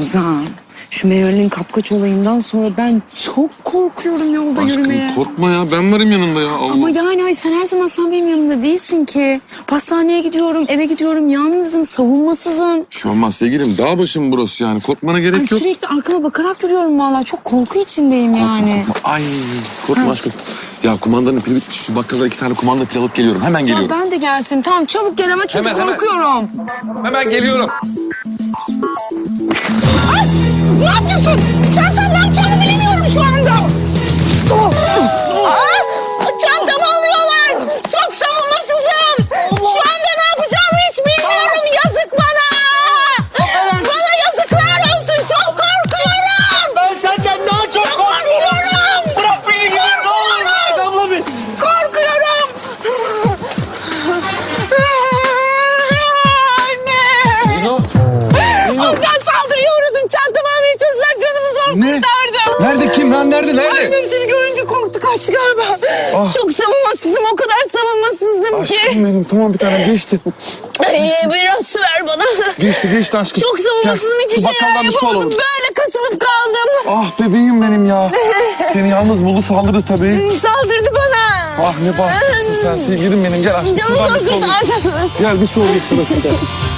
Ozan, şu Meral'in kapkaç olayından sonra ben çok korkuyorum yolda yürümeye. Aşkım korkma ya ben varım yanında ya. Allah. Ama yani ay sen her zaman sen benim yanımda değilsin ki. Pastaneye gidiyorum, eve gidiyorum, yalnızım, savunmasızım. Şey olmaz sevgilim dağ başım burası yani korkmana Ay gerek yok. sürekli arkama bakarak yürüyorum vallahi. Çok korku içindeyim yani. Korkma. Ay korkma aşkım. Ya kumandanın pili bitmiş. Şu bakkala iki tane kumanda pil alıp geliyorum. Hemen Ya geliyorum. ben de gelsin. Tamam çabuk gel ama çünkü Hemen, hemen. korkuyorum. Hemen geliyorum. Yapıyorsun? Kurtardım. Nerede kim lan nerede nerede? Annem seni görünce korktu kaçtı galiba. Ah. Çok savunmasızım o kadar savunmasızdım Aşkım ki. benim tamam bir tanem geçti. Ay, biraz su ver bana. Geçti geçti aşkım. Çok savunmasızım Gel, iki şeyler yapamadım. Böyle kasılıp kaldım. Ah bebeğim benim ya. Seni yalnız buldu saldırdı tabii. Saldırdı bana. Ah ne bahtsızsın sen sevgilim benim. Gel aşkım Canım zor kurtardım. Gel bir su alayım sana.